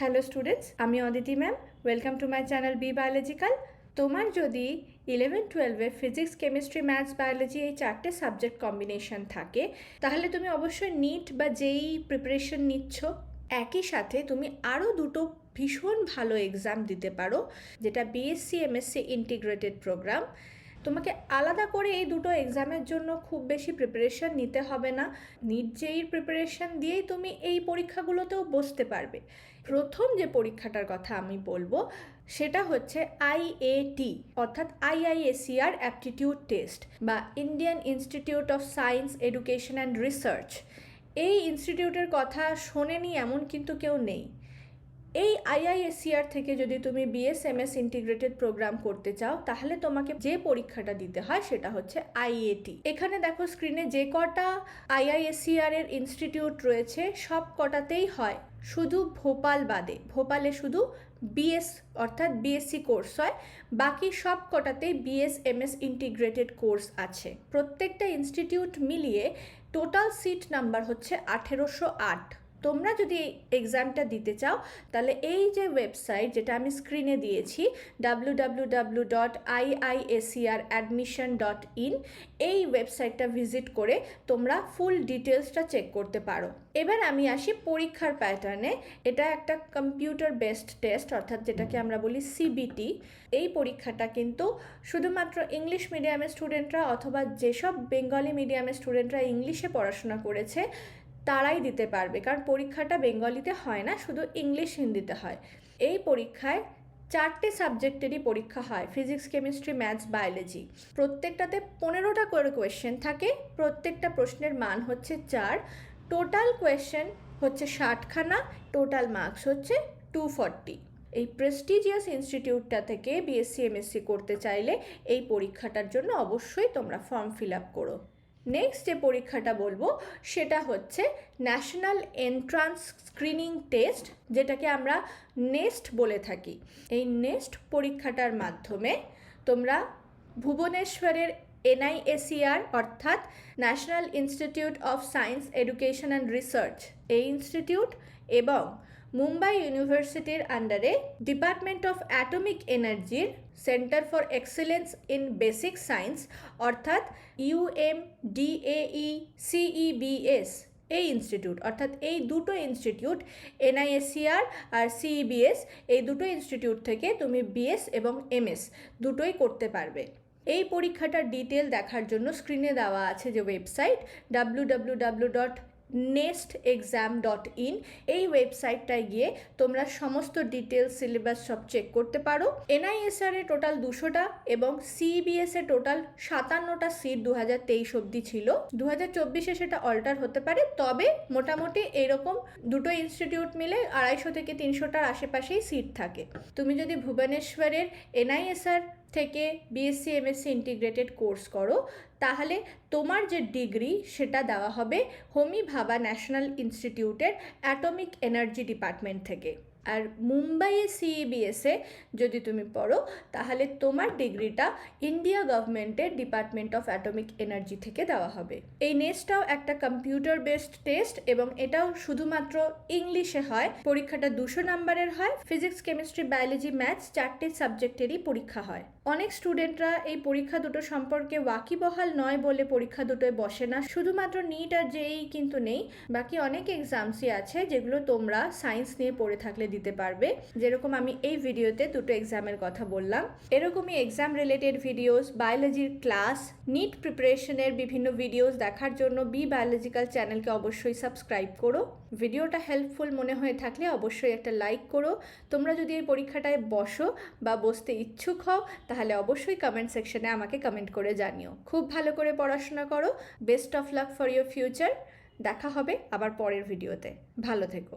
Hello students, আমি Aditi ma'am welcome to my channel be biological তোমার যদি eleven টুয়েলভে ফিজিক্স কেমিস্ট্রি ম্যাথস বায়োলজি এই চারটে সাবজেক্ট কম্বিনেশন থাকে, তাহলে তুমি অবশ্যই নিট বা যেই প্রিপারেশন নিচ্ছ, একই সাথে তুমি আরও দুটো ভীষণ ভালো এক্সাম দিতে পারো, যেটা বিএসসি এমএসসি ইন্টিগ্রেটেড প্রোগ্রাম তোমাকে আলাদা করে এই দুটো এক্সামের জন্য খুব বেশি প্রিপারেশন নিতে হবে না। নিট জেইর প্রিপারেশন দিয়েই তুমি এই পরীক্ষাগুলোতেও বসতে পারবে। প্রথম যে পরীক্ষাটার কথা আমি বলব, সেটা হচ্ছে আইএটি অর্থাৎ আইআইএসিআর অ্যাপটিটিউড টেস্ট বা Indian institute of science education and research এই ইনস্টিটিউটের কথা শোনেনি এমন কিন্তু কেউ নেই। এই আইআইএসসিআর থেকে যদি তুমি বিএসএমএস ইন্টিগ্রেটেড প্রোগ্রাম করতে চাও, তাহলে তোমাকে যে পরীক্ষাটা দিতে হয় সেটা হচ্ছে আইএটি এখানে দেখো স্ক্রিনে যে কটা আইআইএসসিআর এর ইনস্টিটিউট রয়েছে, সব কটাতেই হয় শুধু ভোপাল বাদে। ভোপালে শুধু বিএস অর্থাৎ বিএসসি কোর্স হয়, বাকি সব কটাতেই বিএসএমএস ইন্টিগ্রেটেড কোর্স আছে। প্রত্যেকটা ইনস্টিটিউট মিলিয়ে টোটাল সিট নাম্বার হচ্ছে আঠেরোশো আট। তোমরা যদি এক্সামটা দিতে চাও, তাহলে এই যে ওয়েবসাইট যেটা আমি স্ক্রিনে দিয়েছি W W W dot IISER admission dot in এই ওয়েবসাইটটা ভিজিট করে তোমরা ফুল ডিটেলসটা চেক করতে পারো। এবার আমি আসি পরীক্ষার প্যাটার্নে এটা একটা কম্পিউটার বেসড টেস্ট অর্থাৎ যেটাকে আমরা বলি সিবিটি এই পরীক্ষাটা কিন্তু শুধুমাত্র ইংলিশ মিডিয়ামের স্টুডেন্টরা অথবা যেসব বেঙ্গলি মিডিয়ামের স্টুডেন্টরা ইংলিশে পড়াশোনা করেছে তারাই দিতে পারবে। কারণ পরীক্ষাটা বেঙ্গলিতে হয় না, শুধু ইংলিশ হিন্দিতে হয়। এই পরীক্ষায় চারটে সাবজেক্টেরই পরীক্ষা হয়, ফিজিক্স, কেমিস্ট্রি, ম্যাথস, বায়োলজি। প্রত্যেকটাতে পনেরোটা করে কোয়েশ্চেন থাকে, প্রত্যেকটা প্রশ্নের মান হচ্ছে চার, টোটাল কোয়েশ্চেন হচ্ছে ষাটখানা, টোটাল মার্কস হচ্ছে টু ফর্টি। এই প্রেস্টিজিয়াস ইনস্টিটিউটটা থেকে বিএসসি এমএসসি করতে চাইলে এই পরীক্ষাটার জন্য অবশ্যই তোমরা ফর্ম ফিল আপ করো। নেক্সট যে পরীক্ষাটা বলব, সেটা হচ্ছে ন্যাশনাল এন্ট্রান্স স্ক্রিনিং টেস্ট যেটাকে আমরা নেস্ট বলে থাকি। এই নেস্ট পরীক্ষাটার মাধ্যমে তোমরা ভুবনেশ্বরের এনআইএসিআর অর্থাৎ National Institute of Science Education and Research এই ইনস্টিটিউট এবং মুম্বাই ইউনিভার্সিটির আন্ডারে ডিপার্টমেন্ট অফ অ্যাটমিক এনার্জির centre for excellence in basic science, অর্থাৎ ইউএম ডিএই সিইবিএস এই ইনস্টিটিউট, অর্থাৎ এই দুটো ইনস্টিটিউট এনআইএসিআর আর সিইবিএস এই দুটো ইনস্টিটিউট থেকে তুমি বিএস এবং এমএস দুটোই করতে পারবে। এই পরীক্ষাটার ডিটেল দেখার জন্য স্ক্রিনে দেওয়া আছে যে website W W W dot next exam dot in এই ওয়েবসাইটটায় গিয়ে তোমরা সমস্ত ডিটেলস সিলেবাস সব চেক করতে পারো। এনআইএসআর এ টোটাল দুশোটা এবং সিবিএস এ টোটাল সাতান্নটা সিট দু হাজার তেইশ অব্দি ছিল। দু হাজার চব্বিশে সেটা অল্টার হতে পারে, তবে মোটামুটি এরকম দুটো ইনস্টিটিউট মিলে আড়াইশো থেকে তিনশোটার আশেপাশেই সিট থাকে। তুমি যদি ভুবনেশ্বরের এনআইএসআর থেকে বিএসসি এমএসসি ইন্টিগ্রেটেড কোর্স করো, তাহলে তোমার যে ডিগ্রি সেটা দেওয়া হবে হোমি ভাবা ন্যাশনাল ইনস্টিটিউটের অ্যাটমিক এনার্জি ডিপার্টমেন্ট থেকে। আর মুম্বাইয়ে সিইবিএসে যদি তুমি পড়ো, তাহলে তোমার ডিগ্রিটা ইন্ডিয়া গভর্নমেন্টের ডিপার্টমেন্ট অফ অ্যাটমিক এনার্জি থেকে দেওয়া হবে। এই নেক্সটটাও একটা কম্পিউটার বেসড টেস্ট এবং এটাও শুধুমাত্র ইংলিশে হয়। পরীক্ষাটা দুশো নাম্বারের হয়। ফিজিক্স, কেমিস্ট্রি, বায়োলজি, ম্যাথস চারটে সাবজেক্টেরই পরীক্ষা হয়। অনেক স্টুডেন্টরা এই পরীক্ষা দুটো সম্পর্কে ওয়াকিবহাল নয় বলে পরীক্ষা দুটোয় বসে না। শুধুমাত্র নিট আর জেই কিন্তু নেই। বাকি অনেক এক্সামসই আছে যেগুলো তোমরা সায়েন্স নিয়ে পড়ে থাকলে দিতে পারবে। যেরকম আমি এই ভিডিওতে দুটো এক্সামের কথা বললাম। এরকমই এক্সাম রিলেটেড ভিডিওস বায়োলজির ক্লাস নিট প্রিপারেশনের বিভিন্ন ভিডিওস দেখার জন্য বি বায়োলজিক্যাল চ্যানেলকে অবশ্যই সাবস্ক্রাইব করো। ভিডিওটা হেল্পফুল মনে হয়ে থাকলে অবশ্যই একটা লাইক করো। তোমরা যদি এই পরীক্ষাটায় বসো বা বসতে ইচ্ছুক হও, তাহলে অবশ্যই কমেন্ট সেকশনে আমাকে কমেন্ট করে জানিও। খুব ভালো করে পড়াশোনা করো। Best of luck for your future দেখা হবে আবার পরের ভিডিওতে ভালো থেকো।